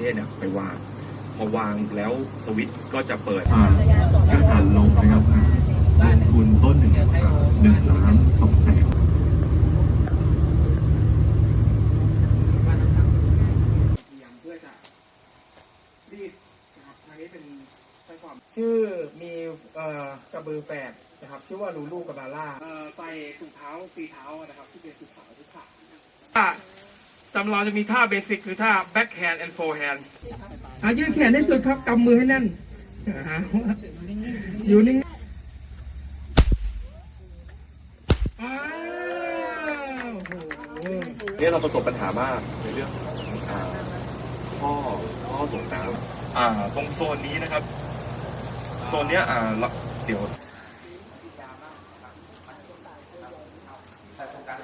เทศเนี่ยไปวาง พอวางแล้วสวิตช์ก็จะเปิดผ่านกังหันลงนะครับลงทุนต้นหนึ่งหนึ่งล้านสองแสนเทียมเพื่อจะรีดนะครับทางนี้เป็นไส้ความชื่อมีเอ่อกระบือแฝดนะครับชื่อว่าลูลูกับบาร่าเอ่อใส่ถุงเท้าสีเท้านะครับที่เป็นสีขาวสีขาวถ้าจำเราจะมีท่าเบสิกคือท่า back hand and forehand อะยืดแขนให้สุดครับกำมือให้แน่นอ่าฮะอยู่นิ่งอ้าวโอ้โหเนี่ยเราประสบปัญหามากในเรื่องของอ่าท่อท่อส่งน้ำอ่าตรงโซนนี้นะครับ โซนเนี้ยอ่าเ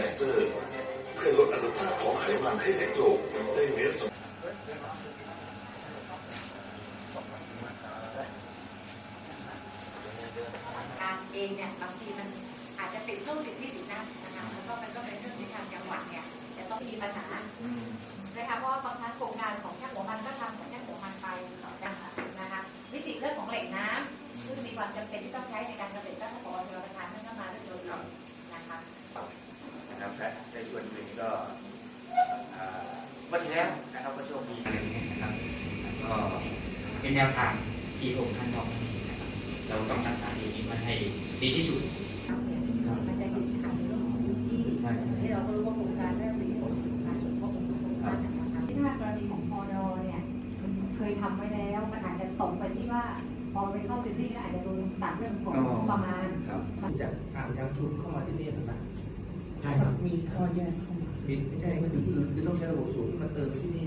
ไนเซอร์ เพื่อลดอนุภาคของไขมันให้เล็กลงในเนื้อสมการเองเนี่ยบางทีมันอาจจะติดตู้ติดที่ติดนั่นนะคะแล้วก็มันก็เป็นเรื่องที่ทางจังหวัดเนี่ยจะต้องมีปัญหานะคะเพราะว่าบางครั้งโครงการของแค่หัวมันก็ทำของแค่หัวมันไปนะคะนะคะวิธีเรื่องของแหล่งน้ำซึ่งมีความจำเป็นที่ต้องใช้ในการเกษตรก็ขอชลประทานท่านเข้ามาด้วยตัวเองนะคะ นะครับและใน ส่วนหนึ่งก็อ่าเมื่อที่แล้วนะครับก็โชคดีนะครับแล้วก็เป็นแนวทางที่พระองค์ท่านมอบให้นะครับเราต้องรักษาดีนี้ไว้ให้ดีที่สุดมันจะติดขัดในเรื่องของพื้นที่ที่เราก็รู้ว่าโครงการได้มีผลการส่งข้อมูลของท่านนะคะที่ถ้ากรณีของพอดอเนี่ยมันเคยทำไว้แล้วมันอาจจะตกไปที่ว่าพอไปเข้าซิตี้ก็อาจจะโดนตัดเรื่องของงบประมาณจากอ่างยางชุนเข้ามาที่นี่ต่างใช่ครับๆมีข้อแยกเข้ามา ปิดไม่ใช่มันถึงคือต้องใช้ระบบสูงมาเติมที่นี่